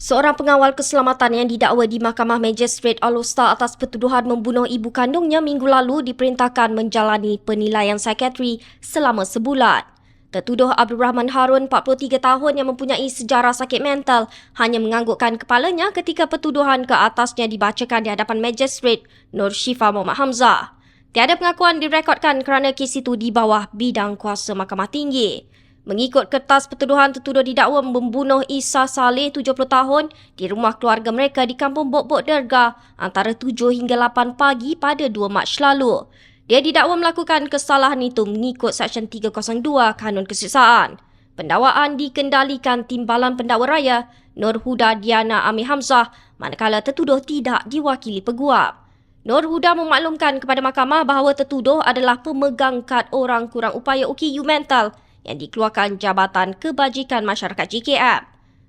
Seorang pengawal keselamatan yang didakwa di Mahkamah Magistrate All-Star atas pertuduhan membunuh ibu kandungnya minggu lalu diperintahkan menjalani penilaian psikiatri selama sebulan. Tertuduh Abdul Rahman Harun, 43 tahun yang mempunyai sejarah sakit mental, hanya menganggukkan kepalanya ketika pertuduhan ke atasnya dibacakan di hadapan Magistrate Nur Shifa Muhammad Hamzah. Tiada pengakuan direkodkan kerana kes itu di bawah bidang kuasa Mahkamah Tinggi. Mengikut kertas pertuduhan tertuduh didakwa membunuh Isa Saleh 70 tahun di rumah keluarga mereka di Kampung Bok-Bok Derga antara 7 hingga 8 pagi pada 2 Mac lalu. Dia didakwa melakukan kesalahan itu mengikut Seksyen 302 Kanun Keseksaan. Pendakwaan dikendalikan Timbalan Pendakwa Raya Nur Huda Diana Amir Hamzah manakala tertuduh tidak diwakili peguam. Nur Huda memaklumkan kepada mahkamah bahawa tertuduh adalah pemegang kad orang kurang upaya UKU mental yang dikeluarkan Jabatan Kebajikan Masyarakat JKM.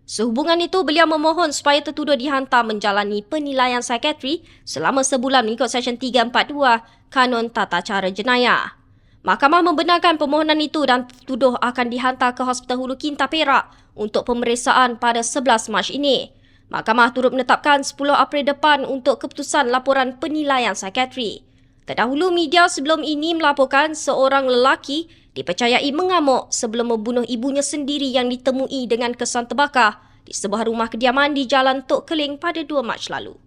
Sehubungan itu, beliau memohon supaya tertuduh dihantar menjalani penilaian psikiatri selama sebulan mengikut Seksyen 342 Kanun Tata Cara Jenayah. Mahkamah membenarkan permohonan itu dan tertuduh akan dihantar ke Hospital Hulu Kinta Perak untuk pemeriksaan pada 11 Mac ini. Mahkamah turut menetapkan 10 April depan untuk keputusan laporan penilaian psikiatri. Terdahulu media sebelum ini melaporkan seorang lelaki dipercayai mengamuk sebelum membunuh ibunya sendiri yang ditemui dengan kesan terbakar di sebuah rumah kediaman di Jalan Tok Keling pada 2 Mac lalu.